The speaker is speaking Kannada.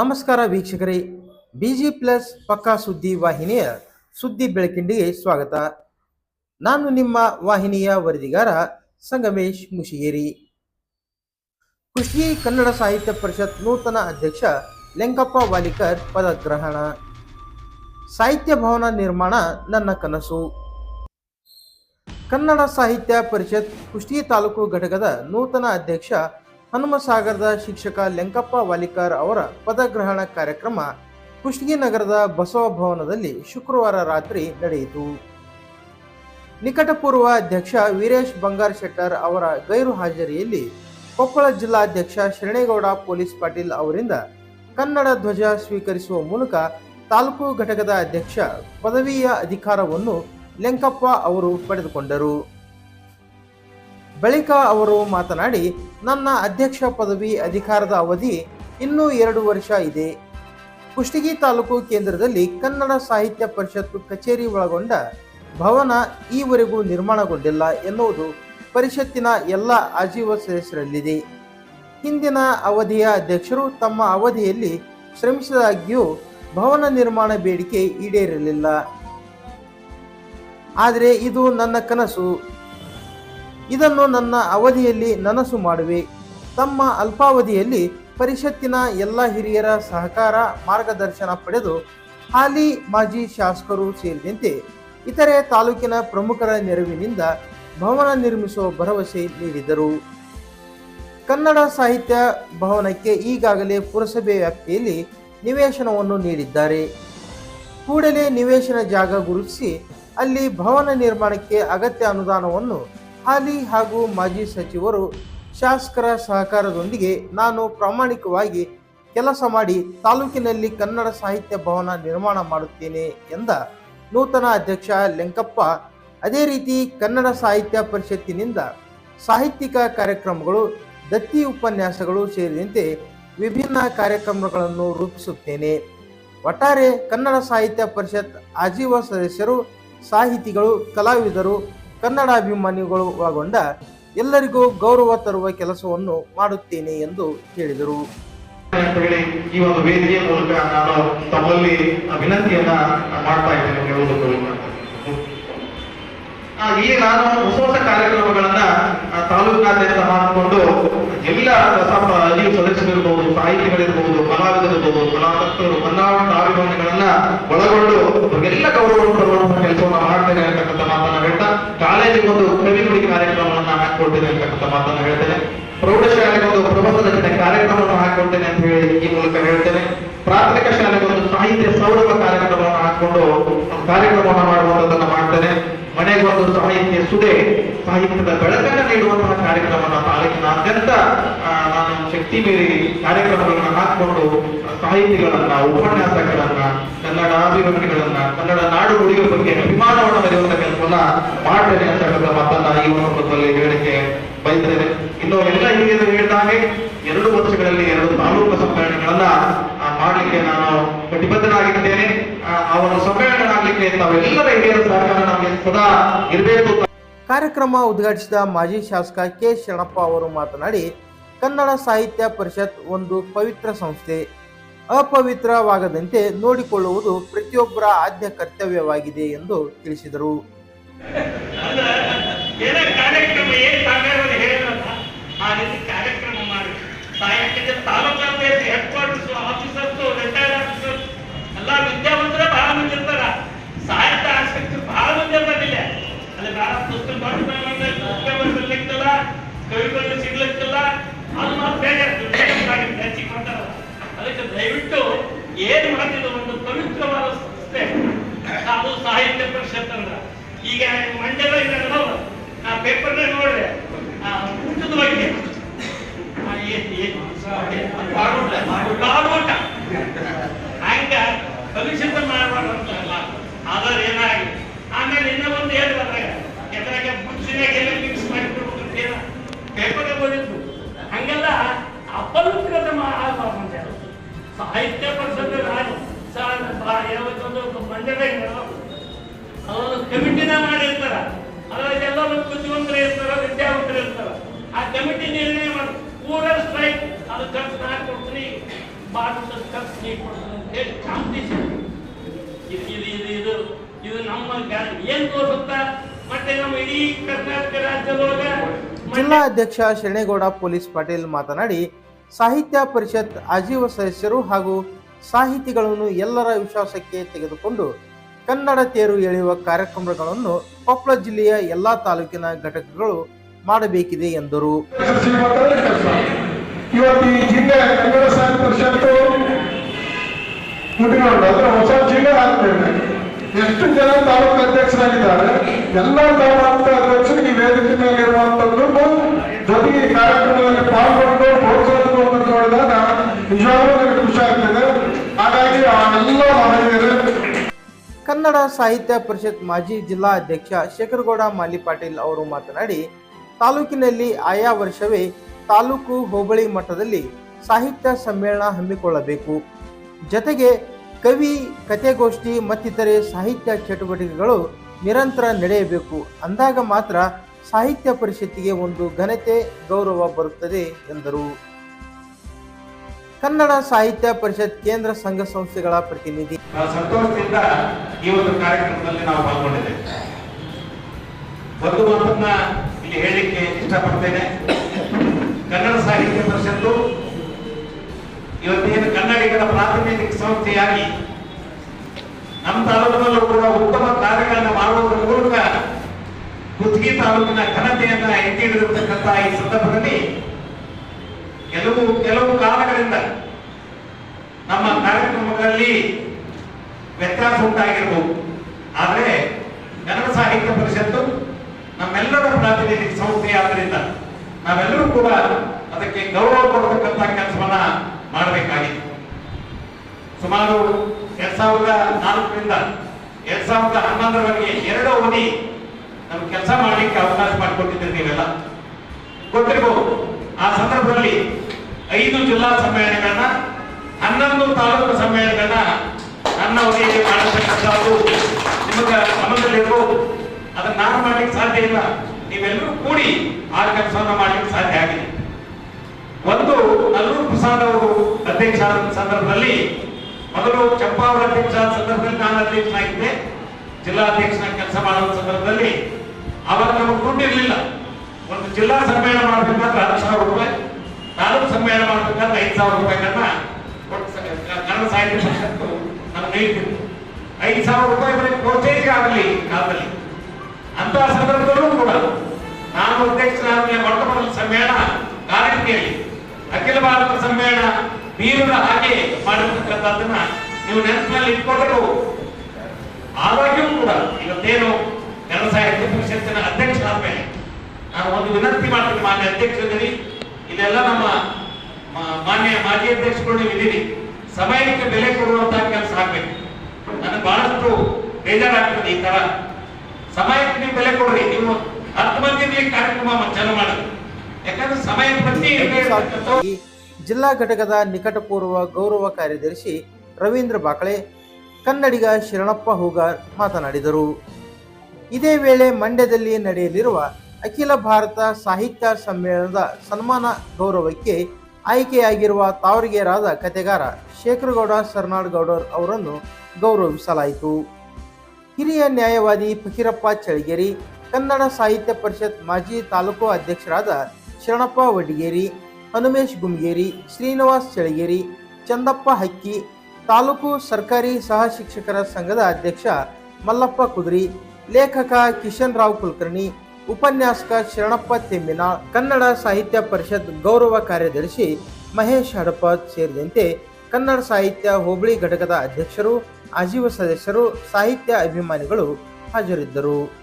ನಮಸ್ಕಾರ ವೀಕ್ಷಕರೇ, ಬಿಜಿ ಪ್ಲಸ್ ಪಕ್ಕಾ ಸುದ್ದಿ ವಾಹಿನಿಯ ಸುದ್ದಿ ಬೆಳಕಿಂಡಿಗೆ ಸ್ವಾಗತ. ನಾನು ನಿಮ್ಮ ವಾಹಿನಿಯ ವರದಿಗಾರ ಸಂಗಮೇಶ್ ಮುಷಿಗೇರಿ. ಕುಷ್ಟಗಿ ಕನ್ನಡ ಸಾಹಿತ್ಯ ಪರಿಷತ್ ನೂತನ ಅಧ್ಯಕ್ಷ ಲೆಂಕಪ್ಪ ವಾಲಿಕರ್ ಪದಗ್ರಹಣ. ಸಾಹಿತ್ಯ ಭವನ ನಿರ್ಮಾಣ ನನ್ನ ಕನಸು. ಕನ್ನಡ ಸಾಹಿತ್ಯ ಪರಿಷತ್ ಕುಷ್ಟಿ ತಾಲೂಕು ಘಟಕದ ನೂತನ ಅಧ್ಯಕ್ಷ ಹನುಮಸಾಗರದ ಶಿಕ್ಷಕ ಲೆಂಕಪ್ಪ ವಾಲಿಕಾರ್ ಅವರ ಪದಗ್ರಹಣ ಕಾರ್ಯಕ್ರಮ ಕುಷ್ಟಗಿ ನಗರದ ಬಸವ ಭವನದಲ್ಲಿ ಶುಕ್ರವಾರ ರಾತ್ರಿ ನಡೆಯಿತು. ನಿಕಟಪೂರ್ವ ಅಧ್ಯಕ್ಷ ವೀರೇಶ್ ಬಂಗಾರ್ ಶೆಟ್ಟರ್ ಅವರ ಗೈರು ಹಾಜರಿಯಲ್ಲಿ ಕೊಪ್ಪಳ ಜಿಲ್ಲಾಧ್ಯಕ್ಷ ಶರಣೇಗೌಡ ಪೊಲೀಸ್ ಪಾಟೀಲ್ ಅವರಿಂದ ಕನ್ನಡ ಧ್ವಜ ಸ್ವೀಕರಿಸುವ ಮೂಲಕ ತಾಲೂಕು ಘಟಕದ ಅಧ್ಯಕ್ಷ ಪದವಿಯ ಅಧಿಕಾರವನ್ನು ಲೆಂಕಪ್ಪ ಅವರು ಪಡೆದುಕೊಂಡರು. ಬಳಿಕ ಅವರು ಮಾತನಾಡಿ, ನನ್ನ ಅಧ್ಯಕ್ಷ ಪದವಿ ಅಧಿಕಾರದ ಅವಧಿ ಇನ್ನೂ ಎರಡು ವರ್ಷ ಇದೆ. ಕುಷ್ಟಗಿ ತಾಲೂಕು ಕೇಂದ್ರದಲ್ಲಿ ಕನ್ನಡ ಸಾಹಿತ್ಯ ಪರಿಷತ್ತು ಕಚೇರಿ ಒಳಗೊಂಡ ಭವನ ಈವರೆಗೂ ನಿರ್ಮಾಣಗೊಂಡಿಲ್ಲ ಎನ್ನುವುದು ಪರಿಷತ್ತಿನ ಎಲ್ಲ ಆಜೀವ ಸದಸ್ಯರಲ್ಲಿದೆ ಹಿಂದಿನ ಅವಧಿಯ ಅಧ್ಯಕ್ಷರು ತಮ್ಮ ಅವಧಿಯಲ್ಲಿ ಶ್ರಮಿಸಿದಾಗ್ಯೂ ಭವನ ನಿರ್ಮಾಣ ಬೇಡಿಕೆ ಈಡೇರಲಿಲ್ಲ. ಆದರೆ ಇದು ನನ್ನ ಕನಸು. ಇದನ್ನು ನನ್ನ ಅವಧಿಯಲ್ಲಿ ನನಸು ಮಾಡುವೆ. ತಮ್ಮ ಅಲ್ಪಾವಧಿಯಲ್ಲಿ ಪರಿಷತ್ತಿನ ಎಲ್ಲ ಹಿರಿಯರ ಸಹಕಾರ ಮಾರ್ಗದರ್ಶನ ಪಡೆದು ಹಾಲಿ ಮಾಜಿ ಶಾಸಕರು ಸೇರಿದಂತೆ ಇತರೆ ತಾಲೂಕಿನ ಪ್ರಮುಖರ ನೆರವಿನಿಂದ ಭವನ ನಿರ್ಮಿಸುವ ಭರವಸೆ ನೀಡಿದರು. ಕನ್ನಡ ಸಾಹಿತ್ಯ ಭವನಕ್ಕೆ ಈಗಾಗಲೇ ಪುರಸಭೆ ವ್ಯಾಪ್ತಿಯಲ್ಲಿ ನಿವೇಶನವನ್ನು ನೀಡಿದ್ದಾರೆ. ಕೂಡಲೇ ನಿವೇಶನ ಜಾಗ ಗುರುತಿಸಿ ಅಲ್ಲಿ ಭವನ ನಿರ್ಮಾಣಕ್ಕೆ ಅಗತ್ಯ ಅನುದಾನವನ್ನು ಹಾಲಿ ಹಾಗೂ ಮಾಜಿ ಸಚಿವರು ಶಾಸಕರ ಸಹಕಾರದೊಂದಿಗೆ ನಾನು ಪ್ರಾಮಾಣಿಕವಾಗಿ ಕೆಲಸ ಮಾಡಿ ತಾಲೂಕಿನಲ್ಲಿ ಕನ್ನಡ ಸಾಹಿತ್ಯ ಭವನ ನಿರ್ಮಾಣ ಮಾಡುತ್ತೇನೆ ಎಂದ ನೂತನ ಅಧ್ಯಕ್ಷ ಲೆಂಕಪ್ಪ. ಅದೇ ರೀತಿ ಕನ್ನಡ ಸಾಹಿತ್ಯ ಪರಿಷತ್ತಿನಿಂದ ಸಾಹಿತ್ಯಿಕ ಕಾರ್ಯಕ್ರಮಗಳು, ದತ್ತಿ ಉಪನ್ಯಾಸಗಳು ಸೇರಿದಂತೆ ವಿಭಿನ್ನ ಕಾರ್ಯಕ್ರಮಗಳನ್ನು ರೂಪಿಸುತ್ತೇನೆ. ಒಟ್ಟಾರೆ ಕನ್ನಡ ಸಾಹಿತ್ಯ ಪರಿಷತ್ ಆಜೀವ ಸದಸ್ಯರು, ಸಾಹಿತಿಗಳು, ಕಲಾವಿದರು ಕನ್ನಡ ಅಭಿಮಾನಿಗಳು ಒಳಗೊಂಡ ಎಲ್ಲರಿಗೂ ಗೌರವ ತರುವ ಕೆಲಸವನ್ನು ಮಾಡುತ್ತೇನೆ ಎಂದು ಹೇಳಿದರು. ಈ ಒಂದು ವೇದಿಕೆಯ ಮೂಲಕ ನಾನು ತಮ್ಮಲ್ಲಿ ವಿನಂತಿಯನ್ನ ಮಾಡ್ತಾ ಇದ್ದೇನೆ ಈ ನಾನು ಹೊಸ ಹೊಸ ಕಾರ್ಯಕ್ರಮಗಳನ್ನ ತಾಲೂಕಿನಾದ್ಯಂತ ಮಾಡಿಕೊಂಡು ಎಲ್ಲ ಅಜೀವ ಸದಸ್ಯರಿರ್ಬೋದು ಸಾಹಿತಿಗಳಿರ್ಬೋದು ಕಲಾವಿದರಿರ್ಬೋದು ಕಲಾಸಕ್ತರು ಕನ್ನಡ ಅಭಿಮಾನಿಗಳನ್ನ ಒಳಗೊಂಡು ಎಲ್ಲ ಗೌರವವನ್ನು ತರುವಂತಹ ಕೆಲಸವನ್ನ ಮಾಡ್ತೇನೆ ಅಂತಕ್ಕಂಥ ಮಾತನ್ನ ಹೇಳ್ತಾ ಕಾಲೇಜಿಗೆ ಒಂದು ಕವಿ ಕವಿಗುಡಿ ಕಾರ್ಯಕ್ರಮವನ್ನು ಹಾಕೊಳ್ತೇನೆ ಅಂತಕ್ಕಂಥ ಮಾತನ್ನು ಹೇಳ್ತೇನೆ. ಪ್ರೌಢಶಾಲೆಗೆ ಒಂದು ಪ್ರಬಂಧದ ರಚನೆ ಕಾರ್ಯಕ್ರಮವನ್ನು ಹಾಕೊಳ್ತೇನೆ ಅಂತ ಹೇಳಿ ಈ ಮೂಲಕ ಹೇಳ್ತೇನೆ. ಪ್ರಾಥಮಿಕ ಶಾಲೆಗೆ ಒಂದು ಸಾಹಿತ್ಯ ಸೌರಭ ಕಾರ್ಯಕ್ರಮವನ್ನು ಹಾಕೊಂಡು ಕಾರ್ಯಕ್ರಮವನ್ನು ಮಾಡುವಂತದನ್ನ ಮಾಡ್ತೇನೆ. ಮನೆಗೆ ಒಂದು ಸಾಹಿತ್ಯ ಸುದೆ, ಸಾಹಿತ್ಯದ ಬೆಳಕನ್ನು ನೀಡುವಂತಹ ಕಾರ್ಯಕ್ರಮವನ್ನು ತಾಲೂಕಿನಾದ್ಯಂತ ನಾನು ಶಕ್ತಿ ಮೀರಿ ಕಾರ್ಯಕ್ರಮಗಳನ್ನ ಹಾಕೊಂಡು ಸಾಹಿತಿಗಳನ್ನ ಉಪನ್ಯಾಸಗಳನ್ನ, ಕನ್ನಡ ಅಭಿಮಾನಿಗಳನ್ನ ಕನ್ನಡ ನಾಡು ನುಡಿಗಳ ಬಗ್ಗೆ ಅಭಿಮಾನವನ್ನು ಬರೆಯುವಂತ ಕೆಲಸವನ್ನ ಮಾಡ್ತೇನೆ ಅಂತಕ್ಕಂಥ ಮತ್ತನ್ನ ಈ ಒಂದು ಹೇಳಿಕೆ ಬಯಸ್ತೇನೆ. ಇನ್ನು ಎಲ್ಲ ಹಿರಿಯರು ಹೇಳಿದ ಹಾಗೆ ಎರಡು ವರ್ಷಗಳಲ್ಲಿ ಎರಡು ತಾಲೂಕು ಸಮ್ಮೇಳನಗಳನ್ನ ಆ, ಮಾಡ್ಲಿಕ್ಕೆ ನಾನು ಕಟಿಬದ್ಧನಾಗಿದ್ದೇನೆ ಆ, ಒಂದು ತಾವೆಲ್ಲರ ಹಿರಿಯರ ಸಹಕಾರ ನಮಗೆ ಸದಾ ಇರಬೇಕು. ಕಾರ್ಯಕ್ರಮ ಉದ್ಘಾಟಿಸಿದ ಮಾಜಿ ಶಾಸಕ ಕೆ ಶರಣಪ್ಪ ಅವರು ಮಾತನಾಡಿ ಕನ್ನಡ ಸಾಹಿತ್ಯ ಪರಿಷತ್ ಒಂದು ಪವಿತ್ರ ಸಂಸ್ಥೆ. ಅಪವಿತ್ರವಾಗದಂತೆ ನೋಡಿಕೊಳ್ಳುವುದು ಪ್ರತಿಯೊಬ್ಬರ ಆದ್ಯ ಕರ್ತವ್ಯವಾಗಿದೆ ಎಂದು ತಿಳಿಸಿದರು. ಕಾರ್ಯಕ್ರಮ ಏನ್ ಸಾಕಾಗೋದು ಹೇಳಲ್ಲ ಆ ರೀತಿ ಕಾರ್ಯಕ್ರಮ ಮಾಡಿ ಸಾಹಿತ್ಯದ taluk head quarters officers retired officers ಎಲ್ಲ ವಿದ್ಯಾವಂತರ ಬಹಳ ಮಂದಿ ಇರ್ತಾರ ಸಾಹಿತ್ಯ ಆಸಕ್ತರು ಬಹಳ ಮಂದಿ ಇರ್ತಾರಿಲ್ಲ ಅಲ್ಲಿ ಬಹಳ ಪುಸ್ತಕ ಪುಸ್ತಕ ಬರ್ಲಿಕ್ಕಿಲ್ಲ ಕವಿಗಳು ಸಿಗ್ಲಿಕ್ಕಿಲ್ಲ ಅದು ಮಾತ್ರ ಬೇರೆ ಹೆಚ್ಚಿಗೆ ಮಾಡ್ತಾರಲ್ಲ ಅದಕ್ಕೆ ದಯವಿಟ್ಟು ಏನ್ ಮಾಡ್ತಿದ್ದು ಒಂದು ಪವಿತ್ರವಾದ ಸಂಸ್ಥೆ ಅದು ಸಾಹಿತ್ಯ ಪರಿಷತ್ ಅಂದ್ರ ಈಗ ಮಂಡ್ಯದ ಆ ಪೇಪರ್ ನೋಡ್ರೆ ಊಟದ ಬಗ್ಗೆ. ಹಂಗ ಭವಿಷ್ಯದ ಮಾಡಬಾರ್ದಂತಲ್ಲ ಆದ್ರೆ ಕಮಿಟಿ ನಿರ್ಣಯ ಮಾಡಿ. ಕೂಡ ಸ್ಟ್ರೈಕ್ ಅದು ಖರ್ಚು ನಾನು ಕೊಡ್ತೀನಿ. ಖರ್ಚು ಕಪ್ಪಿಗೆ ಕೊಡ್ತೀನಿ ಅಂತ ಹೇಳಿ ಕಾಂಪಿಟೇಷನ್ ಇದು ಇದು ಇದು ಇದು ಇದು ನಮ್ಮ ಏನು ತೋರಿಸುತ್ತಾ? ಮತ್ತೆ ನಮ್ಮ ಇಡೀ ಕರ್ನಾಟಕ ರಾಜ್ಯದೊಳಗ ಮತ್ತೆ ಜಿಲ್ಲಾ ಅಧ್ಯಕ್ಷ ಶರಣೇಗೌಡ ಪೊಲೀಸ್ ಪಾಟೀಲ್ ಮಾತನಾಡಿ, ಸಾಹಿತ್ಯ ಪರಿಷತ್ ಆಜೀವ ಸದಸ್ಯರು ಹಾಗೂ ಸಾಹಿತಿಗಳನ್ನು ಎಲ್ಲರ ವಿಶ್ವಾಸಕ್ಕೆ ತೆಗೆದುಕೊಂಡು ಕನ್ನಡ ತೇರು ಎಳೆಯುವ ಕಾರ್ಯಕ್ರಮಗಳನ್ನು ಕೊಪ್ಪಳ ಜಿಲ್ಲೆಯ ಎಲ್ಲಾ ತಾಲೂಕಿನ ಘಟಕಗಳು ಮಾಡಬೇಕಿದೆ ಎಂದರು. ಇವತ್ತು ಈ ಜಿಲ್ಲೆ ಕನ್ನಡ ಸಾಹಿತ್ಯ ಪರಿಷತ್ತು ಅಂದ್ರೆ ಹೊಸ ಜಿಲ್ಲೆ ಆಗ್ತದೆ ಎಷ್ಟು ಜನ ತಾಲೂಕು ಅಧ್ಯಕ್ಷರಾಗಿದ್ದಾರೆ ಎಲ್ಲ ತಾಲೂಕು ಅಧ್ಯಕ್ಷರು ಈ ವೇದಿಕೆ ಮೇಲೆ ಇರುವಂತದ್ದು ಜೊತೆಗೆ ಈ ಕಾರ್ಯಕ್ರಮದಲ್ಲಿ ಪಾಲ್ಗೊಂಡು ಪ್ರೋತ್ಸಾಹ ಅನ್ನೋದು ನೋಡಿದಾಗ ನಿಜವಾಗ್ಲೂ ನನಗೆ ಖುಷಿ ಆಗ್ತದೆ. ಹಾಗಾಗಿ ಆ ಎಲ್ಲ ಮಹಿಳೆಯರು ಕನ್ನಡ ಸಾಹಿತ್ಯ ಪರಿಷತ್ ಮಾಜಿ ಜಿಲ್ಲಾ ಅಧ್ಯಕ್ಷ ಶೇಖರಗೌಡ ಮಾಲಿ ಪಾಟೀಲ್ ಅವರು ಮಾತನಾಡಿ ತಾಲೂಕಿನಲ್ಲಿ ಆಯಾ ವರ್ಷವೇ ತಾಲೂಕು ಹೋಬಳಿ ಮಟ್ಟದಲ್ಲಿ ಸಾಹಿತ್ಯ ಸಮ್ಮೇಳನ ಹಮ್ಮಿಕೊಳ್ಳಬೇಕು. ಜತೆಗೆ ಕವಿ, ಕಥೆಗೋಷ್ಠಿ ಮತ್ತಿತರೆ ಸಾಹಿತ್ಯ ಚಟುವಟಿಕೆಗಳು ನಿರಂತರ ನಡೆಯಬೇಕು. ಅಂದಾಗ ಮಾತ್ರ ಸಾಹಿತ್ಯ ಪರಿಷತ್ತಿಗೆ ಒಂದು ಘನತೆ, ಗೌರವ ಬರುತ್ತದೆ ಎಂದರು. ಕನ್ನಡ ಸಾಹಿತ್ಯ ಪರಿಷತ್ ಕೇಂದ್ರ ಸಂಘ ಸಂಸ್ಥೆಗಳ ಪ್ರತಿನಿಧಿ. ಸಂತೋಷದಿಂದ ಈ ಒಂದು ಕಾರ್ಯಕ್ರಮದಲ್ಲಿ ನಾವು ಪಾಲ್ಗೊಂಡಿದ್ದೇವೆ. ಒಂದು ಮಾತನ್ನ ಇಲ್ಲಿ ಹೇಳಲಿಕ್ಕೆ ಇಷ್ಟಪಡ್ತೇನೆ. ಕನ್ನಡ ಸಾಹಿತ್ಯ ಪರಿಷತ್ತು ಇವತ್ತೇನು ಕನ್ನಡಿಗರ ಪ್ರಾತಿನಿಧಿಕ ಸಂಸ್ಥೆಯಾಗಿ ನಮ್ಮ ತಾಲೂಕಿನಲ್ಲೂ ಕೂಡ ಉತ್ತಮ ಕಾರ್ಯಗಳನ್ನು ಮಾಡುವುದರ ಮೂಲಕ ಕುಷ್ಟಗಿ ತಾಲೂಕಿನ ಘನತೆಯನ್ನ ಎತ್ತಿ ಈ ಸಂದರ್ಭದಲ್ಲಿ ಕೆಲವು ಕೆಲವು ಕಾರಣಗಳಿಂದ ನಮ್ಮ ಕಾರ್ಯಕ್ರಮಗಳಲ್ಲಿ ವ್ಯತ್ಯಾಸ ಉಂಟಾಗಿರಬಹುದು ಆದರೆ ಕನ್ನಡ ಸಾಹಿತ್ಯ ನಮ್ಮೆಲ್ಲರ ಪ್ರಾತಿನಿಧಿಕ ಸಂಸ್ಥೆ ಆದ್ದರಿಂದ ನಾವೆಲ್ಲರೂ ಕೂಡ ಅದಕ್ಕೆ ಗೌರವ ಕೊಡತಕ್ಕಂತ ಕೆಲಸವನ್ನ ಮಾಡಬೇಕಾಗಿತ್ತು ಸುಮಾರು ಎರಡ್ ಸಾವಿರದ ನಾಲ್ಕರಿಂದ ಎರಡ್ ಸಾವಿರದ ಹನ್ನೊಂದರವರೆಗೆ ಎರಡು ಅವಧಿ ನಮ್ಗೆ ಕೆಲಸ ಮಾಡಲಿಕ್ಕೆ ಅವಕಾಶ ಮಾಡಿಕೊಟ್ಟಿದ್ದೀರಿ ನೀವೆಲ್ಲ. ಗೊತ್ತಿರಬಹುದು ಆ ಸಂದರ್ಭದಲ್ಲಿ ಐದು ಜಿಲ್ಲಾ ಸಮ್ಮೇಳನಗಳನ್ನ, ಹನ್ನೊಂದು ತಾಲೂಕು ಸಮ್ಮೇಳನಗಳನ್ನ ನನ್ನ ಅವಧಿಯಲ್ಲಿ ಮಾಡತಕ್ಕಂಥದ್ದು ನಿಮಗೆ ಗಮನದಲ್ಲಿರ್ಬೋದು. ಅದನ್ನ ನಾನು ಮಾಡ್ಲಿಕ್ಕೆ ಸಾಧ್ಯ ಇಲ್ಲ. ನೀವೆಲ್ಲರೂ ಕೂಡಿ ಆ ಕೆಲಸವನ್ನು ಮಾಡಲಿಕ್ಕೆ ಸಾಧ್ಯ ಆಗಿದೆ. ಒಂದು ನಲ್ಲೂರು ಪ್ರಸಾದ್ ಅವರು ಅಧ್ಯಕ್ಷ ಆದ ಸಂದರ್ಭದಲ್ಲಿ ಮೊದಲು ಚಂಪಾ ಅವರ ಅಧ್ಯಕ್ಷ ಆದ ಸಂದರ್ಭದಲ್ಲಿ ನಾನು ಅಧ್ಯಕ್ಷನಾಗಿದ್ದೆ. ಜಿಲ್ಲಾ ಅಧ್ಯಕ್ಷನ ಕೆಲಸ ಮಾಡುವ ಸಂದರ್ಭದಲ್ಲಿ ಅವಾಗ ನಮಗೆ ದುಡ್ಡಿರಲಿಲ್ಲ ಒಂದು ಜಿಲ್ಲಾ ಸಮ್ಮೇಳನ ಮಾಡಬೇಕಾದ್ರೆ ಹತ್ತು ಸಾವಿರ ರೂಪಾಯಿ, ತಾಲೂಕು ಸಮ್ಮೇಳನ ಮಾಡಬೇಕಾದ್ರೆ ಐದು ಸಾವಿರ ರೂಪಾಯಿಗಳನ್ನ ಕನ್ನಡ ಸಾಹಿತ್ಯ ಪರಿಷತ್ತು ನಮ್ಗೆ ನೀಡ್ತಿತ್ತು. ಐದು ಸಾವಿರ ರೂಪಾಯಿ ಬರೀ ಪ್ರೋತ್ಸಾಹಿಸಿ ಆಗಲಿ ಕಾಲದಲ್ಲಿ. ಅಂತ ಸಂದರ್ಭದಲ್ಲೂ ಕೂಡ ನಾನು ಅಧ್ಯಕ್ಷರಾದ ಮೊಟ್ಟ ಮೊದಲ ಸಮ್ಮೇಳನ ಕಾರಣಿಕೆಯಲ್ಲಿ ಅಖಿಲ ಭಾರತ ಸಮ್ಮೇಳನ ಬೀರದ ಹಾಗೆ ಮಾಡಿರ್ತಕ್ಕಂಥದ್ದನ್ನ ನೀವು ನೆನಪಿನಲ್ಲಿ ಇಟ್ಕೊಂಡರು. ಆದಾಗ್ಯೂ ಕೂಡ ಇವತ್ತೇನು ಕನ್ನಡ ಸಾಹಿತ್ಯ ಪರಿಷತ್ತಿನ ಅಧ್ಯಕ್ಷರಾದ ಮೇಲೆ ನಾನು ಒಂದು ವಿನಂತಿ ಮಾಡ್ತೀನಿ ಮಾನ್ಯ ಅಧ್ಯಕ್ಷರಿದ್ದೀರಿ ಇದೆಲ್ಲ ನಮ್ಮ ಮಾನ್ಯ ಮಾಜಿ ಅಧ್ಯಕ್ಷರು ನೀವು ಇದ್ದೀರಿ. ಸಮಯಕ್ಕೆ ಬೆಲೆ ಕೊಡುವಂತಹ ಕೆಲಸ ಆಗ್ಬೇಕು. ನನಗೆ ಬಹಳಷ್ಟು ಬೇಜಾರಾಗ್ತದೆ ಈ ತರ. ಸಮಯಕ್ಕೆ ನೀವು ಬೆಲೆ ಕೊಡ್ರಿ ನೀವು ಹತ್ತು ಮಂದಿ ಕಾರ್ಯಕ್ರಮ ಚಾಲು ಮಾಡೋದು. ಯಾಕಂದ್ರೆ ಸಮಯ ಪ್ರತಿ ಜಿಲ್ಲಾ ಘಟಕದ ನಿಕಟಪೂರ್ವ ಗೌರವ ಕಾರ್ಯದರ್ಶಿ ರವೀಂದ್ರ ಬಾಕಳೆ, ಕನ್ನಡಿಗ ಶರಣಪ್ಪ ಹೂಗಾರ್ ಮಾತನಾಡಿದರು. ಇದೇ ವೇಳೆ ಮಂಡ್ಯದಲ್ಲಿ ನಡೆಯಲಿರುವ ಅಖಿಲ ಭಾರತ ಸಾಹಿತ್ಯ ಸಮ್ಮೇಳನದ ಸನ್ಮಾನ ಗೌರವಕ್ಕೆ ಆಯ್ಕೆಯಾಗಿರುವ ತಾವರಿಗೆರಾದ ಕತೆಗಾರ ಶೇಖರಗೌಡ ಸರ್ನಾಡ್ ಗೌಡರ್ ಅವರನ್ನು ಗೌರವಿಸಲಾಯಿತು. ಹಿರಿಯ ನ್ಯಾಯವಾದಿ ಫಕೀರಪ್ಪ ಚಳಗೇರಿ ಕನ್ನಡ ಸಾಹಿತ್ಯ ಪರಿಷತ್ ಮಾಜಿ ತಾಲೂಕು ಅಧ್ಯಕ್ಷರಾದ ಶರಣಪ್ಪ ವಡ್ಗೇರಿ ಹನುಮೇಶ್ ಗುಮ್ಗೇರಿ ಶ್ರೀನಿವಾಸ್ ಚಳಗೇರಿ ಚಂದಪ್ಪ ಹಕ್ಕಿ, ತಾಲೂಕು ಸರ್ಕಾರಿ ಸಹ ಶಿಕ್ಷಕರ ಸಂಘದ ಅಧ್ಯಕ್ಷ ಮಲ್ಲಪ್ಪ ಕುದುರಿ, ಲೇಖಕ ಕಿಶನ್ ರಾವ್ ಕುಲಕರ್ಣಿ, ಉಪನ್ಯಾಸಕ ಶರಣಪ್ಪ ತೆಮ್ಮಿನ, ಕನ್ನಡ ಸಾಹಿತ್ಯ ಪರಿಷತ್ ಗೌರವ ಕಾರ್ಯದರ್ಶಿ ಮಹೇಶ್ ಹಡಪ ಸೇರಿದಂತೆ ಕನ್ನಡ ಸಾಹಿತ್ಯ ಹೋಬಳಿ ಘಟಕದ ಅಧ್ಯಕ್ಷರು ಆಜೀವ ಸದಸ್ಯರು ಸಾಹಿತ್ಯ ಅಭಿಮಾನಿಗಳು ಹಾಜರಿದ್ದರು.